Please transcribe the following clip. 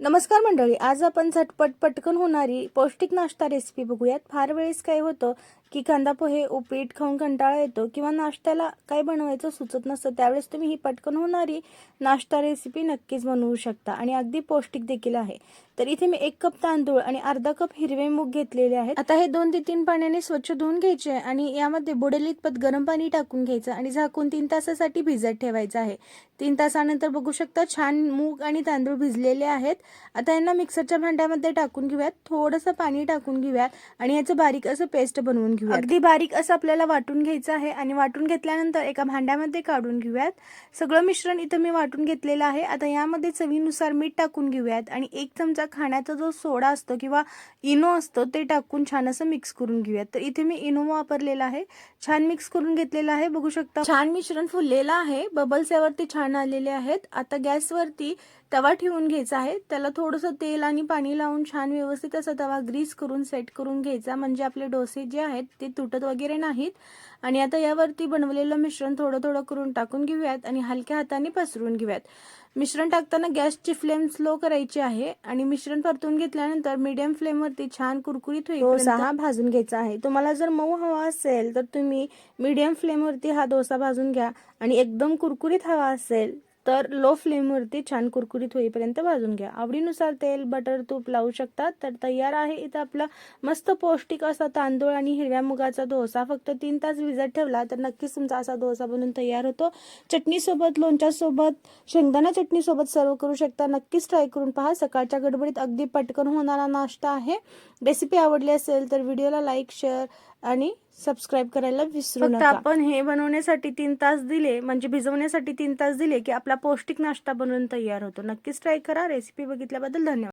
नमस्कार मंडळी आज आपण झटपट पटकन होणारी पौष्टिक नाश्ता रेसिपी बघूयात. फार वेळेस काय होतं की कांदा पोहे उपीट खाऊन कंटाळा येतो किंवा नाश्त्याला काय बनवायचं सुचत नसतं त्यावेळेस तुम्ही ही पटकन होणारी नाश्ता रेसिपी नक्कीच बनवू शकता. आणि अगदी पौष्टिक देखील आहे. तर इथे मी एक कप तांदूळ आणि अर्धा कप हिरवे मूग घेतलेले आहेत. आता हे दोन ते तीन पाण्याने स्वच्छ धुवून घ्यायचे आणि यामध्ये बुडेल इतपत गरम पाणी टाकून घ्यायचं आणि झाकून तीन तासासाठी भिजत ठेवायचं आहे. तीन तासानंतर बघू शकता छान मूग आणि तांदूळ भिजलेले आहेत. आता यांना मिक्सरच्या भांड्यामध्ये टाकून घेऊयात. थोडंसं पाणी टाकून घेऊयात आणि याचं बारीक असं पेस्ट बनवून घेऊयात. अगदी बारीक असं आपल्याला वाटून घ्यायचं आहे आणि वाटून घेतल्यानंतर एका भांड्यामध्ये काढून घेऊयात. सगळं मिश्रण इथं मी वाटून घेतलेलं आहे. आता यामध्ये चवीनुसार मीठ टाकून घेऊयात आणि एक चमचा खाण्याचा जो सोडा असतो किंवा इनो असतो ते टाकून छान असं मिक्स करून घेऊयात. तर इथे मी इनो वापरलेला आहे. छान मिक्स करून घेतलेला आहे. बघू शकता. छान मिश्रण फुललेलं आहे. बबल्स यावरती छान आलेले आहेत. आता गॅसवरती तवा ठेवून घ्यायचा आहे. त्याला थोडंसं तेल आणि पाणी लावून छान व्यवस्थित असा तवा ग्रीस करून सेट करून घ्यायचा. म्हणजे आपले डोसे जे आहेत ते तुटत वगैरे नाहीत. आणि आता यावरती बनवलेलं मिश्रण थोडं थोडं करून टाकून घेऊयात आणि हलक्या हाताने पसरून घेऊयात. मिश्रण टाकताना गॅसची फ्लेम स्लो करायची आहे आणि मिश्रण परतून घेतल्यानंतर मीडियम फ्लेमवरती छान कुरकुरीत होईल हा भाजून घ्यायचा आहे. तुम्हाला जर मऊ हवा असेल तर तुम्ही मीडियम फ्लेमवरती हा डोसा भाजून घ्या आणि एकदम कुरकुरीत हवा असेल तर लो फ्लेमवरती छान कुरकुरीत होईपर्यंत भाजून घ्या. आवडीनुसार तेल बटर तूप लावू शकतात. तर तयार आहे इथं आपला मस्त पौष्टिक असा तांदूळ आणि हिरव्या मुगाचा डोसा. फक्त तीन तास भिजत ठेवला तर नक्कीच तुमचा असा डोसा बनून तयार होतो. चटणीसोबत लोणच्यासोबत शेंगदाणा चटणीसोबत सर्व करू शकता. नक्कीच ट्राय करून पहा. सकाळच्या गडबडीत अगदी पटकन होणारा नाश्ता आहे. रेसिपी आवडली असेल तर व्हिडिओला लाईक शेअर आणि सबस्क्राईब करायला विसरू नका. आपण हे बनवण्यासाठी तीन तास दिले म्हणजे भिजवण्यासाठी तीन तास दिले की आपला पौष्टिक नाश्ता बनवून तयार होतो. नक्कीच ट्राय करा. रेसिपी बघितल्याबद्दल धन्यवाद.